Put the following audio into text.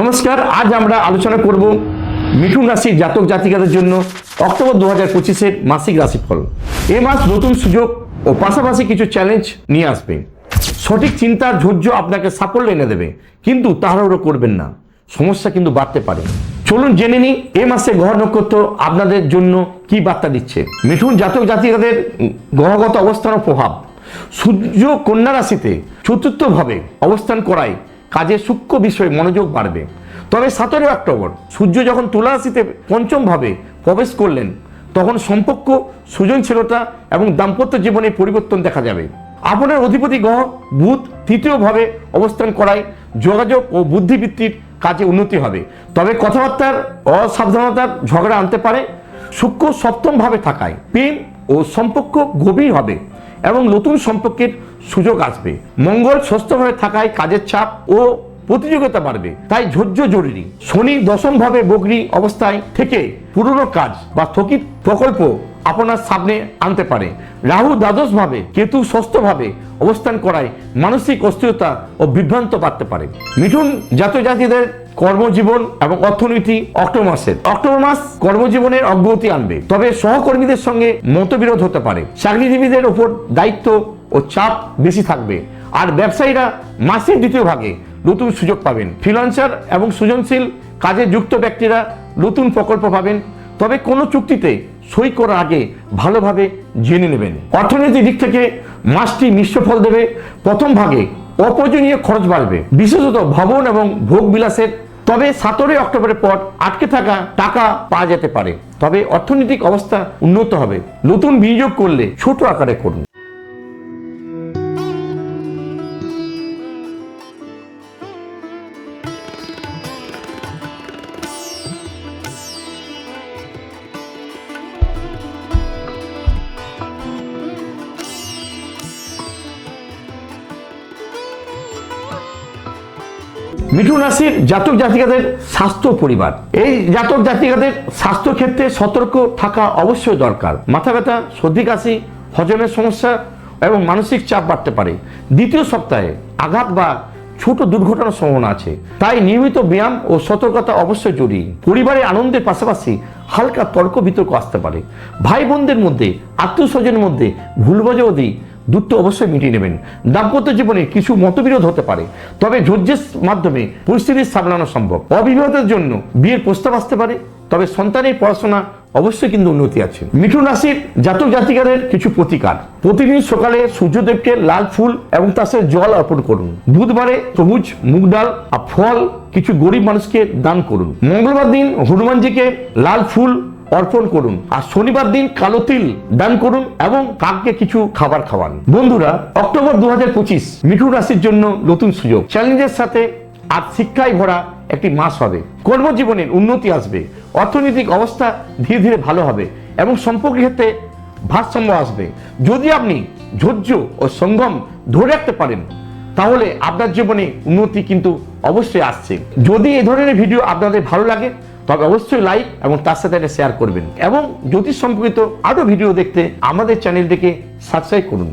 নমস্কার, আজ আমরা আলোচনা করব মিঠুন রাশির জাতক জাতিকাদের জন্য অক্টোবর দু হাজার পঁচিশের মাসিক রাশিফল। এ মাস নতুন সুযোগ ও পাশাপাশি কিছু চ্যালেঞ্জ নিয়ে আসবে। সঠিক চিন্তার ধৈর্য আপনাকে সাফল্য এনে দেবে, কিন্তু তাড়াহুড়ো করবেন না। সমস্যা কিন্তু বাড়তে পারে। চলুন জেনে নিই, এ মাসে গ্রহ নক্ষত্র আপনাদের জন্য কি বার্তা দিচ্ছে? মিঠুন জাতক জাতিকাদের গ্রহগত অবস্থান ও প্রভাব। সূর্য কন্যা রাশিতে চতুর্থভাবে অবস্থান করায়। কাজের সূক্ষ্ম বিষয়ে মনোযোগ বাড়বে। তবে সতেরোই অক্টোবর সূর্য যখন তুলা রাশিতে পঞ্চমভাবে প্রবেশ করলেন, তখন সম্পর্ক, সৃজনশীলতা এবং দাম্পত্য জীবনে পরিবর্তন দেখা যাবে। আপনার অধিপতি গ্রহ বুধ তৃতীয়ভাবে অবস্থান করায় যোগাযোগ ও বুদ্ধিবৃত্তির কাজে উন্নতি হবে। তবে কথাবার্তার অসাবধানতার ঝগড়া আনতে পারে, সূক্ষ্ম সপ্তমভাবে থাকায় প্রেম ও সম্পর্ক গভীর হবে। এবং নতুন সম্পর্কের সুযোগ আসবে। মঙ্গল সুস্থ হয়ে থাকায় কাজের চাপ ও প্রতিযোগিতা বাড়বে। তাই ধৈর্য জরুরি। শনি দশমভাবে বগ্নি অবস্থায় থেকে পুরনো কাজ বা স্থগিত প্রকল্প আপনার সামনে আনতে পারে। রাহু দ্বাদশভাবে, কেতু ষষ্ঠভাবে অবস্থান করায় মানসিক অস্থিরতা ও বিভ্রান্ত বাড়তে পারে। মিঠুন জাতীয় জাতিদের কর্মজীবন এবং অর্থনীতি অক্টোবর মাসের। অক্টোবর মাস কর্মজীবনের অগ্রগতি আনবে, তবে সহকর্মীদের সঙ্গে মতবিরোধ হতে পারে। চাকরিজীবীদের ওপর দায়িত্ব ও চাপ বেশি থাকবে, আর ব্যবসায়ীরা মাসের দ্বিতীয় ভাগে নতুন সুযোগ পাবেন। ফ্রিলান্সার এবং সৃজনশীল কাজে যুক্ত ব্যক্তিরা নতুন প্রকল্প পাবেন। তবে কোনো চুক্তিতে সই করার আগে ভালোভাবে জেনে নেবেন। অর্থনৈতিক দিক থেকে মাসটি মিশ্র ফল দেবে, প্রথম ভাগে অপ্রয়োজনীয় খরচ বাড়বে। বিশেষত ভবন এবং ভোগ বিলাসের। তবে সতেরোই অক্টোবরের পর আটকে থাকা টাকা পাওয়া যেতে পারে। তবে অর্থনৈতিক অবস্থা উন্নত হবে। নতুন বিনিয়োগ করলে ছোট আকারে করুন। মিঠুন রাশির জাতক জাতিকাদের স্বাস্থ্য পরিবার। এই জাতক জাতিকাদের স্বাস্থ্য ক্ষেত্রে সতর্ক থাকা অবশ্যই দরকার। মাথা ব্যথা, সর্দি কাশি, হজমের সমস্যা এবং মানসিক চাপ বাড়তে পারে। দ্বিতীয় সপ্তাহে আঘাত বা ছোট দুর্ঘটনার সম্ভাবনা আছে। তাই নিয়মিত ব্যায়াম ও সতর্কতা অবশ্যই জরুরি। পরিবারে আনন্দের পাশাপাশি হালকা তর্ক বিতর্ক আসতে পারে। ভাই বোনদের মধ্যে আত্মীয় স্বজনের মধ্যে ভুল বোঝাবুঝি দূরত্ব অবশ্যই মিটিয়ে নেবেন। দাম্পত্য জীবনে কিছু মতবিরোধ হতে পারে, তবে ধৈর্যের মাধ্যমে পরিস্থিতি সামলানো সম্ভব। অবিবাহিতের জন্য বিয়ের প্রস্তাব আসতে পারে, তবে সন্তানের পড়াশোনা অবশ্যই কিন্তু উন্নতি আছে। মিঠুন রাশির জাতক জাতিকাদের কিছু প্রতিকার। প্রতিদিন সকালে সূর্যদেবকে লাল ফুল এবং তার সাথে জল অর্পণ করুন। বুধবারে সবুজ, মুগ ডাল আর ফল কিছু গরিব মানুষকে দান করুন। মঙ্গলবার দিন হনুমানজিকে লাল ফুল অর্পণ করুন আর শনিবার দিন কালো তিল দান করুন এবং কাককে কিছু খাবার খাওয়ান। বন্ধুরা, অক্টোবর দু হাজার পঁচিশ, মিঠুন রাশির জন্য নতুন সুযোগ। চ্যালেঞ্জের সাথে আর শিক্ষায় ভরা একটি মাস হবে। কর্মজীবনের উন্নতি আসবে, অর্থনৈতিক অবস্থা ধীরে ধীরে ভালো হবে এবং সম্পর্কের ক্ষেত্রে ভারসাম্য আসবে। যদি আপনি ধৈর্য ও সঙ্গম ধরে রাখতে পারেন, তাহলে আপনার জীবনে উন্নতি কিন্তু অবশ্যই আসছে। যদি এ ধরনের ভিডিও আপনাদের ভালো লাগে তবে অবশ্যই লাইক এবং তার সাথে এটা শেয়ার করবেন। এবং জ্যোতিষ সম্পর্কিত আরও ভিডিও দেখতে আমাদের চ্যানেলটিকে সাবস্ক্রাইব করুন।